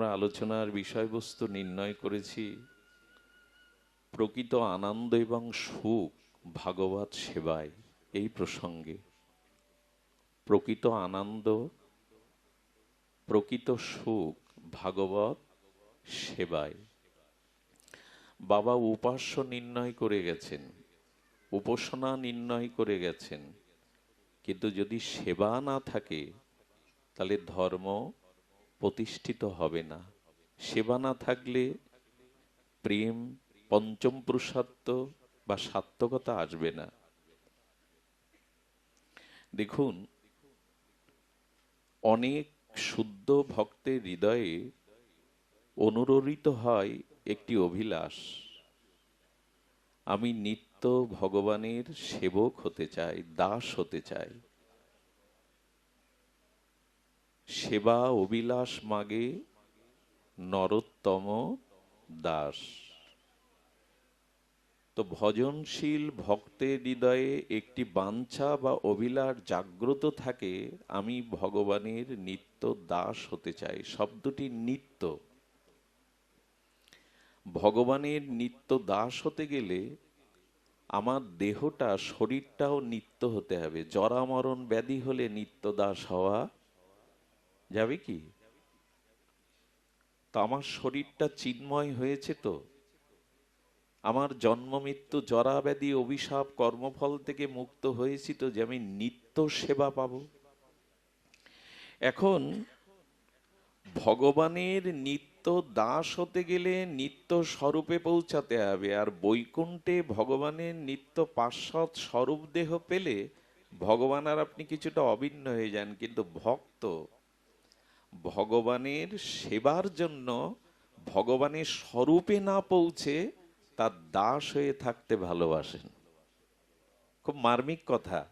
আমরা আলোচনার বিষয়বস্তু নির্ণয় করেছি, প্রকৃত আনন্দ এবং সুখ ভাগবত সেবায় এই প্রসঙ্গে। প্রকৃত আনন্দ, প্রকৃত সুখ ভাগবত সেবায়। বাবা উপাস্য নির্ণয় করে গেছেন, উপাসনা নির্ণয় করে গেছেন, কিন্তু যদি সেবা না থাকে, তাহলে ধর্ম প্রতিষ্ঠিত হবে না। সেবা না থাকলে প্রেম পঞ্চম পুরুষার্থ বা সার্থকতা আসবে না। দেখুন, অনেক শুদ্ধ ভক্তের হৃদয়ে অনুরোধিত হয় একটি অভিলাষ। আমি নিত্য ভগবানের সেবক হতে চাই, দাস হতে চাই। সেবা অভিলাষ মাগে নরোত্তম দাস। তো ভজনশীল ভক্তের হৃদয়ে একটি বাঞ্ছা বা অভিলাষ জাগ্রত থাকে, আমি ভগবানের নিত্য দাস হতে চাই। শব্দটি নিত্য। ভগবানের নিত্য দাস হতে গেলে আমার দেহটা, শরীরটাও নিত্য হতে হবে। জরামরণ ব্যাধি হলে নিত্য দাস হওয়া যাবে কি? তো আমার শরীরটা চিন্ময় হয়েছে তো। আমার জন্ম, মৃত্যু, জরা ব্যাধি, অভিশাপ, কর্মফল থেকে মুক্ত হয়েছি তো যে আমি নিত্য সেবা পাব। এখন ভগবানের নিত্য দাস হতে গেলে নিত্য স্বরূপে পৌঁছাতে হবে আর বৈকুণ্ঠে ভগবানের নিত্য পার্শ্বদ স্বরূপ দেহ পেলে ভগবান আর আপনি কিছুটা অভিন্ন হয়ে যান। কিন্তু ভক্ত ভগবানের সেবার জন্য ভগবানের স্বরূপে না পৌঁছে তার দাস হয়ে থাকতে ভালোবাসেন। খুব মার্মিক কথা।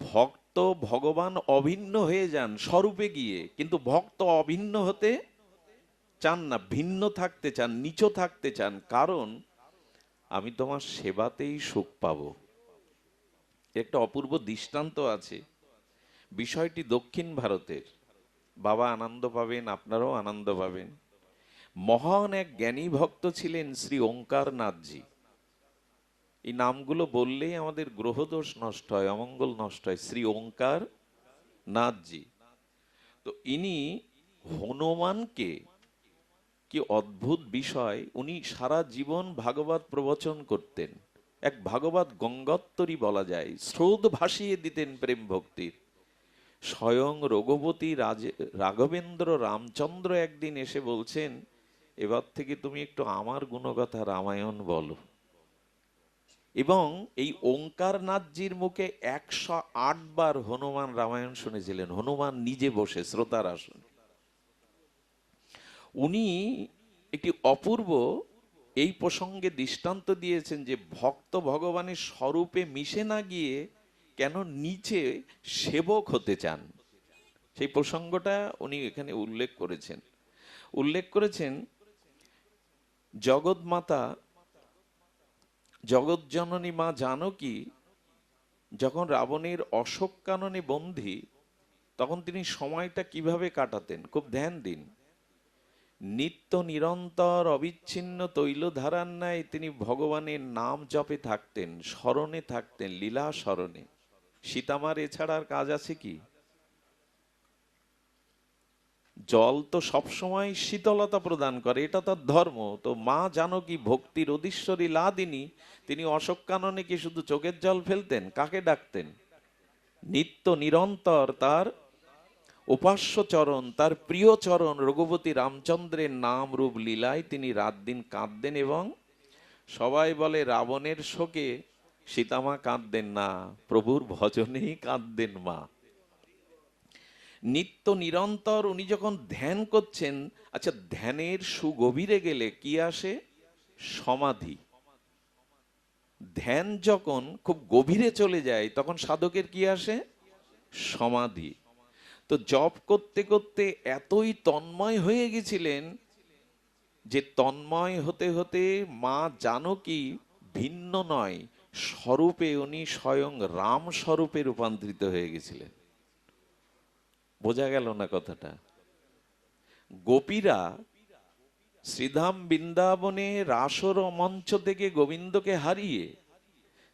ভক্ত ভগবান অভিন্ন হয়ে যান স্বরূপে গিয়ে, কিন্তু ভক্ত অভিন্ন হতে চান না, ভিন্ন থাকতে চান, নিচু থাকতে চান। কারণ আমি তোমার সেবাতেই সুখ পাবো। একটা অপূর্ব দৃষ্টান্ত আছে। বিষয়টি দক্ষিণ ভারতের। বাবা আনন্দ পাবেন, আপনারাও আনন্দ পাবেন। মহান এক জ্ঞানী ভক্ত ছিলেন শ্রী ওঙ্কার নাথজি এই নামগুলো বললেই আমাদের গ্রহদোষ নষ্ট হয়, অমঙ্গল নষ্ট হয়, শ্রী ওঙ্কার নাথজি তো ইনি হনুমানকে, কি অদ্ভুত বিষয়, উনি সারা জীবন ভাগবত প্রবচন করতেন। এক ভাগবত গঙ্গোত্তরী বলা যায় স্রোত ভাসিয়ে দিতেন প্রেম ভক্তির। স্বয়ং রঘুপতি রাঘবেন্দ্র রামচন্দ্র একদিন এসে বলছেন, এবার থেকে তুমি একটু আমার গুণগাথা রামায়ণ বলো। এবং এই ওঙ্কার নাথজির মুখে একশো আট বার হনুমান রামায়ণ শুনেছিলেন। হনুমান নিজে বসে, শ্রোতার আসন। উনি একটি অপূর্ব এই প্রসঙ্গে দৃষ্টান্ত দিয়েছেন যে ভক্ত ভগবানের স্বরূপে মিশে না গিয়ে কেন নিচে সেবক হতে চান? সেই প্রসঙ্গটা উনি এখানে উল্লেখ করেছেন। উল্লেখ করেছেন জগৎ মাতা জগৎ জননী মা জানকী যখন রাবণের অশোক কাননে বন্দী, তখন তিনি সময়টা কীভাবে কাটাতেন? খুব ধ্যান দিন। নিত্য নিরন্তর অবিচ্ছিন্ন তৈল ধারার ন্যায় তিনি ভগবানের নাম জপে থাকতেন, স্মরণে থাকতেন লীলা স্মরণে সীতামার এছাড়া আর কাজ আছে কি? জল তো সবসময় শীতলতা প্রদান করে, এটা তার ধর্ম। তো মা জানো কি ভক্তির অধীশ্বরী লাদিনী, তিনি অশোক কাননে কি শুধু চোখের জল ফেলতেন? কাকে ডাকতেন? নিত্য নিরন্তর তার উপাস্য চরণ, তার প্রিয় চরণ, রঘুপতি রামচন্দ্রের নাম রূপ লীলায় তিনি রাত দিন কাঁদতেন এবং সবাই বলে, রাবণের শোকে সীতামা কাঁদতেন না, প্রভুর ভজনেই কাঁদতেন মা। নিত্য নিরন্তর উনি যখন ধ্যান করছেন আচ্ছা ধ্যানের সুগভীরে গেলে কি আসে? সমাধি। ধ্যান যখন খুব গভীরে চলে যায়, তখন সাধকের কি আসে? সমাধি। তো জপ করতে করতে এতই তন্ময় হয়ে গেছিলেন যে তন্ময় হতে হতে মা জানকী ভিন্ন নয় স্বরূপে উনি স্বয়ং রাম স্বরূপে রূপান্তরিত হয়ে গেছিলেন। বোঝা গেল না কথাটা? গোপীরা শ্রীধাম বৃন্দাবনে রাসর মঞ্চ থেকে গোবিন্দকে হারিয়ে,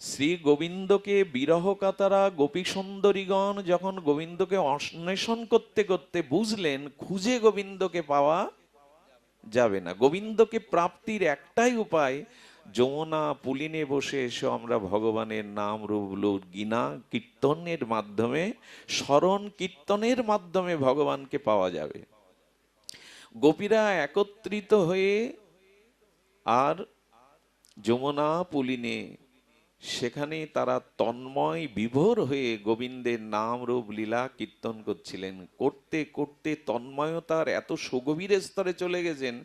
শ্রী গোবিন্দকে বিরহ কাতারা গোপী সুন্দরীগণ যখন গোবিন্দকে অন্বেষণ করতে করতে বুঝলেন, খুঁজে গোবিন্দকে পাওয়া যাবে না। গোবিন্দকে প্রাপ্তির একটাই উপায় যমুনা পুলিনে বসে এসে, আমরা ভগবানের নাম রূপ লূট গিনা, কীর্তনের মাধ্যমে, স্মরণ কীর্তনের মাধ্যমে ভগবানকে পাওয়া যাবে। গোপীরা একত্রিত হয়ে আর যমুনা পুলিনে, সেখানে তারা তন্ময় বিভোর হয়ে গোবিন্দের নাম রূপ, লীলা, কীর্তন করছিলেন। করতে করতে তন্ময়তার এত সুগভীর স্তরে চলে গেছেন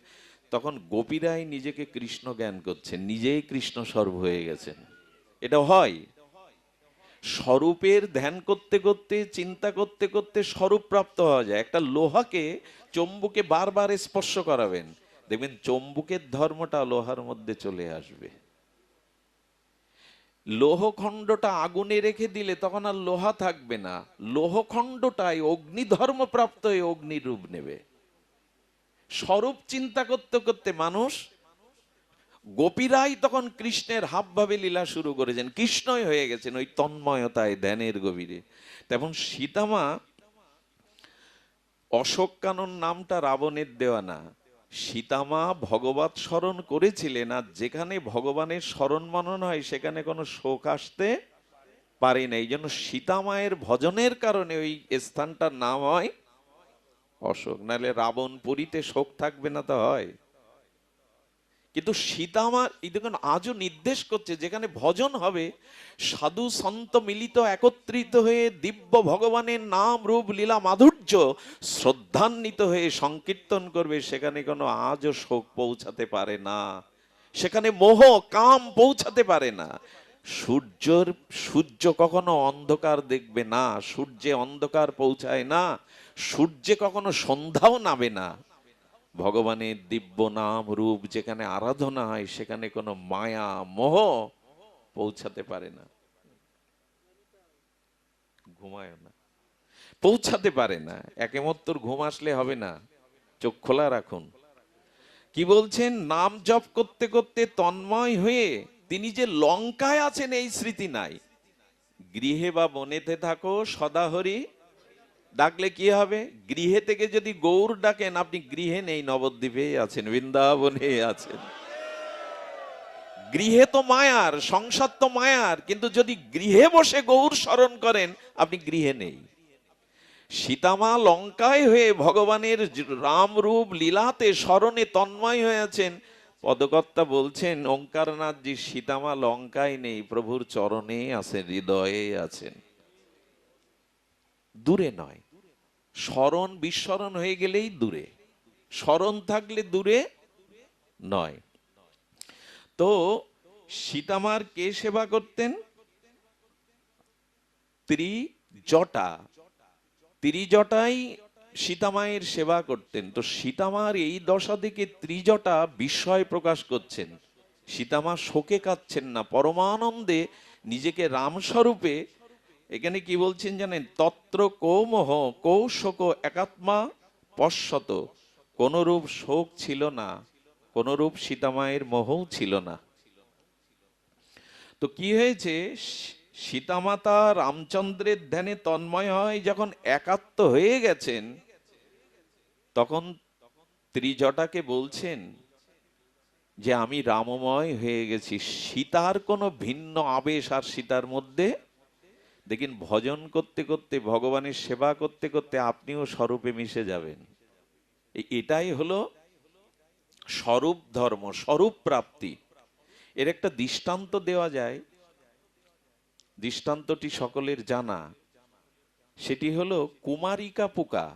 তখন গোপীরাই নিজেকে কৃষ্ণ জ্ঞান করছেন নিজেই কৃষ্ণ স্বরূপ হয়ে গেছেন। এটা হয়। স্বরূপের ধ্যান করতে করতে, চিন্তা করতে করতে স্বরূপ প্রাপ্ত হওয়া যায়। একটা লোহাকে চম্বুকে বারবার স্পর্শ করাবেন, দেখবেন চম্বুকের ধর্মটা লোহার মধ্যে চলে আসবে। লোহখণ্ডটা আগুনে রেখে দিলে তখন আর লোহা থাকবে না। লোহখণ্ডটাই অগ্নিধর্ম প্রাপ্ত হয়ে অগ্নির রূপ নেবে। স্বরূপ চিন্তা করতে করতে মানুষ গোপীরাই তখন কৃষ্ণের হাবভাবে লীলা শুরু করেছেন। কৃষ্ণই হয়ে গেছেন ওই তন্ময়তায়, ধ্যানের গভীরে। তেমন সীতামা অশোক কানন নামটা রাবণের দেওয়া না। সীতামা ভগবত স্মরণ করেছিলেন আর যেখানে ভগবানের স্মরণ মনন হয়, সেখানে কোনো শোক আসতে পারে না। এই জন্য সীতামায়ের ভজনের কারণে ওই স্থানটার নাম হয় অশোক, নাহলে রাবণ পুরীতে শোক থাকবে না তো হয়। কিন্তু সীতামা, এই দেখুন, আজও নির্দেশ করছে, যেখানে ভজন হবে, সাধু সন্ত মিলিত একত্রিত হয়ে দিব্য ভগবানের নাম রূপ লীলা মাধুর্য শ্রদ্ধান্বিত হয়ে সংকীর্তন করবে, সেখানে কোনো আজও শোক পৌঁছাতে পারে না। সেখানে মোহ, কাম পৌঁছাতে পারে না। সূর্যর, সূর্য কখনো অন্ধকার দেখবে না, সূর্যে অন্ধকার পৌঁছায় না, সূর্যে কখনো সন্ধ্যাও নামে না। ভগবানের দিব্য নাম রূপ যেখানে আরাধনা হয়, সেখানে কোনো মায়া, মোহ পৌঁছাতে পারে না। ঘুমায় না। পৌঁছাতে পারে না। একেমত্তর ঘুম আসলে হবে না। চোখ খোলা রাখুন। কি বলছেন? নাম জপ করতে করতে তন্ময় হয়ে তিনি যে লঙ্কায় আছেন এই স্মৃতি নাই। গৃহে বা বনেতে থাকো, সদাহরি, ডাকলে কি হবে? গৃহে থেকে যদি গৌর ডাকেন, আপনি গৃহে নেই নবদ্বীপে আছেন, বৃন্দাবনে আছেন। গৃহে তো মায়ার, সংসার তো মায়ার, কিন্তু যদি গৃহে বসে গৌর স্মরণ করেন, আপনি গৃহে নেই। সীতামা লঙ্কায় হয়ে ভগবানের রাম রূপ লীলাতে স্মরণে তন্ময় হয়ে আছেন পদকর্তা বলছেন, ওঙ্কারনাথজি, সীতামা লঙ্কায় নেই, প্রভুর চরণে আছেন, হৃদয়ে আছেন। দূরে নয়, স্মরণ বিস্মরণ হয়ে গেলেই দূরে, স্মরণ থাকলে দূরে নয়। তো সীতামার কে সেবা করতেন? ত্রিজটা, ত্রিজটাই সীতামায়ের সেবা করতেন। তো সীতামার এই দশা থেকে ত্রিজটা বিস্ময় প্রকাশ করছেন। সীতামা শোকে কাঁদছেন না, পরমানন্দে নিজেকে রামস্বরূপে এখানে কি বলছেন জানেন? তত্র কৌমহ কৌশোক একাত্মা পশ্যত। কোনরূপ শোক ছিল না, কোনরূপ সীতামায়ের মোহও ছিল না। তো কি হয়েছে? সীতামাতা রামচন্দ্রের ধ্যানে তন্ময় হয়, যখন একাত্ম হয়ে গেছেন, তখন ত্রিজটাকে বলছেন যে, আমি রামময় হয়ে গেছি। সীতার কোনো ভিন্ন আবেশ আর সীতার মধ্যে? দেখেন, ভজন করতে করতে, ভগবানের সেবা করতে করতে আপনিও স্বরূপে মিশে যাবেন। এটাই হলো স্বরূপ ধর্ম, স্বরূপ প্রাপ্তি। এর একটা দৃষ্টান্ত দেওয়া যায় দৃষ্টান্তটি সকলের জানা। সেটি হলো কুমারিকা পোকা।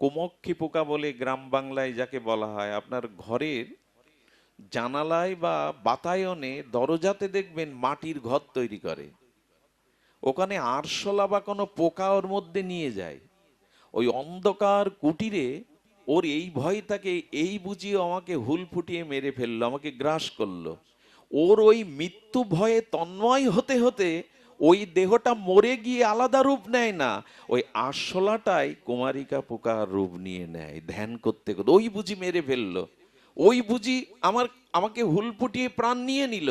কুমক্ষী পোকা বলে গ্রাম বাংলায় যাকে বলা হয়, আপনার ঘরের জানালায় বা বাতায়নে দরজাতে দেখবেন মাটির ঘর তৈরি করে। ওখানে আরশোলা বা কোনো পোকা ওর মধ্যে নিয়ে যায়। ওই অন্ধকার কুটিরে ওর এই ভয় তাকে এই বুঝিয়ে আমাকে হুল ফুটিয়ে মেরে ফেলল, আমাকে গ্রাস করল। ওর ওই মৃত্যু ভয়ে তন্ময় হতে হতে ওই দেহটা মরে গিয়ে আলাদা রূপ নেয় না, ওই আরশোলাটাই কুমারিকা পোকার রূপ নিয়ে নেয়, ধ্যান করতে করতে। ওই বুঝি মেরে ফেলল, ওই বুঝি আমার, আমাকে হুল ফুটিয়ে প্রাণ নিয়ে নিল।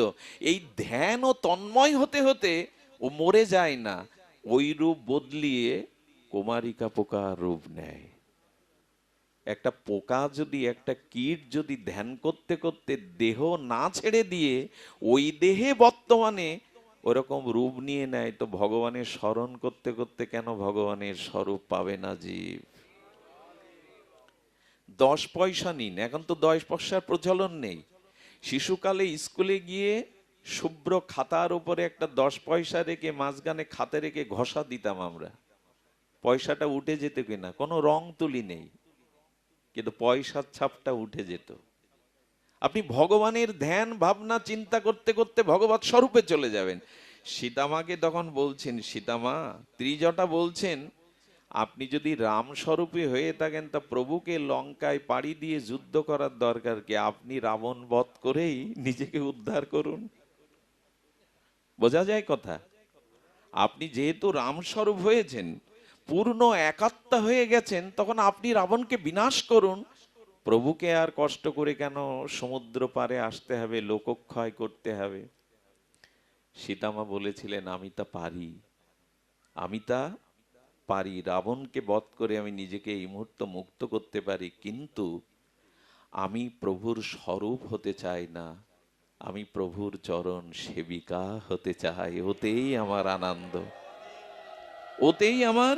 এই ধ্যান ও তন্ময় হতে হতে ও মরে যায় না, ওই রূপ বদলিয়ে কুমারিকা পোকার রূপ নেয়। একটা পোকা যদি, একটা কীট যদি ধ্যান করতে করতে দেহ না ছেড়ে দিয়ে ওই দেহে বর্তমানে ওরকম রূপ নিয়ে নেয়, তো ভগবানের স্মরণ করতে করতে কেন ভগবানের স্বরূপ পাবে না জীব? দশ পয়সা নিন, এখন তো দশ পয়সার প্রচলন নেই। শিশুকালে স্কুলে গিয়ে শুভ্র খাতার উপরে একটা দশ পয়সা রেখে, মাঝখানে খাতে রেখে ঘষা দিতাম আমরা। পয়সাটা উঠে যেত কিনা, কোনো রং তুলি নেই। কিন্তু পয়সার ছাপটা উঠে যেত। আপনি ভগবানের ধ্যান, ভাবনা, চিন্তা করতে করতে ভগবত স্বরূপে চলে যাবেন। সীতামাকে তখন বলছেন, সীতামা, ত্রিজটা বলছেন, আপনি যদি রাম স্বরূপে হয়ে থাকেন, তা প্রভুকে লঙ্কায় পাড়ি দিয়ে যুদ্ধ করার দরকার কি? আপনি রাবণ বধ করেই নিজেকে উদ্ধার করুন। বোঝা যায় কথা? আপনি যেহেতু রামস্বরূপ হয়েছেন পূর্ণ একাত্মা হয়ে গেছেন, তখন আপনি রাবণকে বিনাশ করুন। প্রভুকে আর কষ্ট করে কেন সমুদ্র পারে আসতে হবে, লোকক্ষয় করতে হবে? সীতামা বলেছিলেন, আমি তা পারি। আমি তা পারি। রাবণকে বধ করে আমি নিজেকে এই মুহূর্ত মুক্ত করতে পারি, কিন্তু আমি প্রভুর স্বরূপ হতে চাই না। আমি প্রভুর চরণ সেবিকা হতে চাই। ওতেই আমার আনন্দ। ওতেই আমার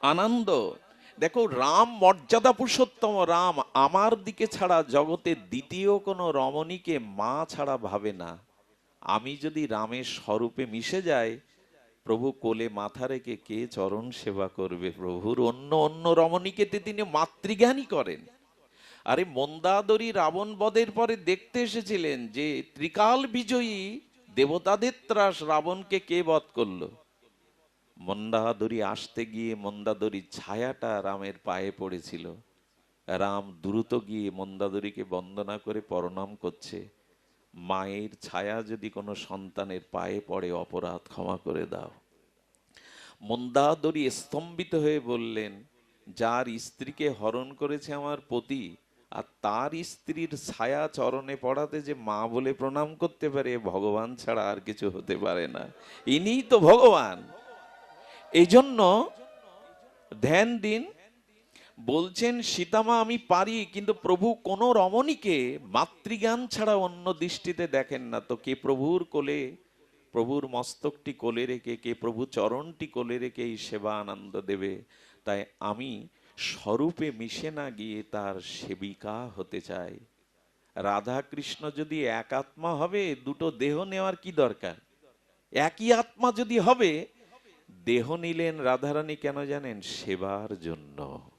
আনন্দ। দেখো, রাম মর্যাদা পুরুষোত্তম, রাম আমার দিকে ছাড়া জগতে দ্বিতীয় কোনো রমণীকে মা ছাড়া ভাবে না। আমি যদি রামের স্বরূপে মিশে যাই, প্রভু কোলে মাথা রেখে কে চরণ সেবা করবে? প্রভুর অন্য অন্য রমণীকে তিনি মাতৃজ্ঞানই করেন। আরে, মন্দাদরী রাবণ বধের পরে দেখতে এসেছিলেন যে ত্রিকাল বিজয়ী দেবতাদের ত্রাস রাবণকে কে বধ করল? মন্দাদরী আসতে গিয়ে মন্দাদরীর ছায়াটা রামের পায়ে পড়েছিল। রাম দ্রুত গিয়ে মন্দাদরীকে বন্দনা করে প্রণাম করছে। মায়ের ছায়া যদি কোনো সন্তানের পায়ে পড়ে, অপরাধ ক্ষমা করে দাও। মন্দাদরী স্তম্ভিত হয়ে বললেন, যার স্ত্রীকে হরণ করেছে আমার পতি, আর তার স্ত্রীর ছায়া চরণে পড়াতে যে মা বলে প্রণাম করতে পারে, ভগবান ছাড়া আর কিছু হতে পারে না। ইনিই তো ভগবান। এই জন্য ধ্যান দিন। বলছেন, সীতামা, আমি পারি, কিন্তু প্রভু কোন রমণীকে মাতৃজ্ঞান ছাড়া অন্য দৃষ্টিতে দেখেন না। তো কে প্রভুর কোলে, প্রভুর মস্তকটি কোলে রেখে, কে প্রভু চরণটি কোলে রেখে এই সেবা আনন্দ দেবে? তাই আমি স্বরূপে মিশে না গিয়ে তার সেবিকা হতে চাই। রাধা কৃষ্ণ যদি এক আত্মা হবে, দুটো দেহ নেওয়ার কি দরকার? একই আত্মা যদি হবে দেহ নিলেন রাধারানী কেন জানেন? সেবার জন্য।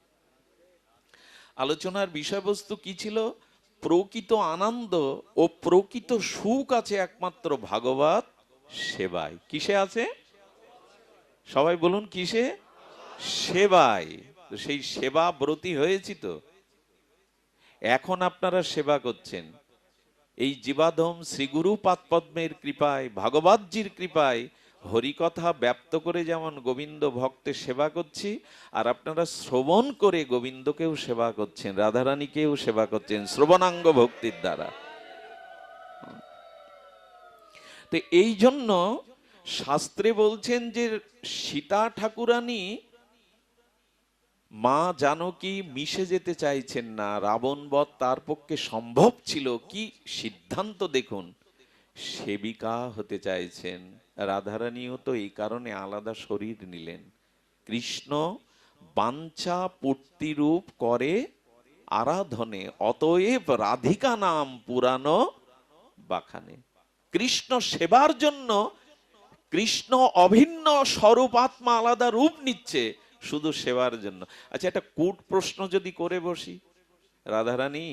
আলোচনার বিষয়বস্তু কি ছিল? প্রকৃত আনন্দ ও প্রকৃত সুখ আছে একমাত্র ভাগবত সেবায়। কিসে আছে? সবাই বলুন কিসে? সেবায়। সেই সেবা ব্রতী হয়েছি তো। এখন আপনারা সেবা করছেন। এই জীবাধম শ্রীগুরু পাদপদ্মের কৃপায় ভাগবতজির কৃপায় হরিকথা ব্যপ্ত করে যেমন গোবিন্দ ভক্তের সেবা করছি, আর আপনারা শ্রবণ করে গোবিন্দকেও সেবা করছেন, রাধারানীকেও সেবা করছেন, শ্রবণাঙ্গ ভক্তির দ্বারা। তো এই জন্য শাস্ত্রে বলছেন যে সীতা ঠাকুরানী মা জানকী মিশে যেতে চাইছেন না, রাবণ বধ তার পক্ষে সম্ভব ছিল, কি সিদ্ধান্ত দেখুন, সেবিকা হতে চাইছেন। রাধারানীও তো এই কারণে আলাদা শরীর নিলেন। কৃষ্ণ বাঞ্ছা পূর্তিরূপ করে আরাধনে, অতএব রাধিকা নাম পুরানো বাখানে কৃষ্ণ সেবার জন্য কৃষ্ণ অভিন্ন স্বরূপ আত্মা আলাদা রূপ নিচ্ছে শুধু সেবার জন্য। আচ্ছা একটা কূট প্রশ্ন যদি করে বসি। রাধারানী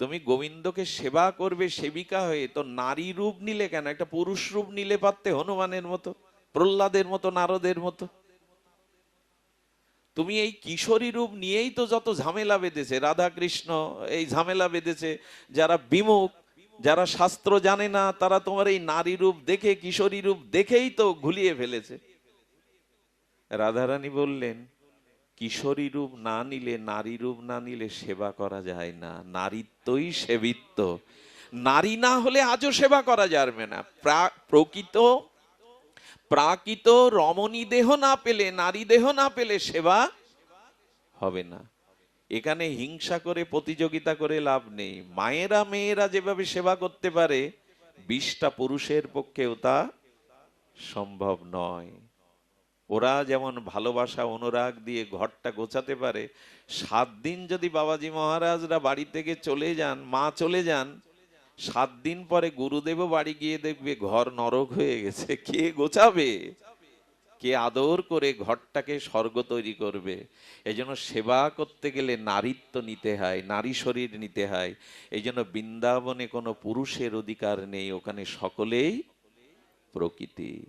তুমি গোবিন্দকে সেবা করবে সেবিকা হয়ে, তো নারী রূপ নিলে কেন? একটা পুরুষ রূপ নিলে পারতে হনুমানের মতো, প্রহ্লাদের মতো, নারদের মতো? তুমি এই কিশোরী রূপ নিয়েই তো যত ঝামেলা বেঁধেছে রাধা কৃষ্ণ এই ঝামেলা বেঁধেছে, যারা বিমুখ, যারা শাস্ত্র জানে না, তারা তোমার এই নারী রূপ দেখে, কিশোরী রূপ দেখেই তো ঘুলিয়ে ফেলেছে। রাধারানী বললেন কিশোরী রূপ না নিলে, নারী রূপ না নিলে সেবা করা যায় না। নারীত্বই সেবিত্ব। নারী না হলে আজও সেবা করা যাবে না। প্রা- প্রকৃত, প্রাকৃত রমণী দেহ না পেলে, নারী দেহ না পেলে সেবা হবে না। এখানে হিংসা করে, প্রতিযোগিতা করে লাভ নেই। মায়েরা, মেয়েরা যেভাবে সেবা করতে পারে, বিশটা পুরুষের পক্ষেও তা সম্ভব নয়। ওরা যেমন ভালোবাসা, অনুরাগ দিয়ে ঘরটা গোছাতে পারে, সাত দিন যদি বাবাজি মহারাজরা বাড়ি থেকে চলে যান, মা চলে যান, সাত দিন পরে গুরুদেবও বাড়ি গিয়ে দেখবে ঘর নরক হয়ে গেছে। কে গোছাবে? কে আদর করে ঘরটাকে স্বর্গ তৈরি করবে? এই সেবা করতে গেলে নারীত্ব নিতে হয়, নারী শরীর নিতে হয়। এই জন্য বৃন্দাবনে কোনো পুরুষের অধিকার নেই, ওখানে সকলেই প্রকৃতি।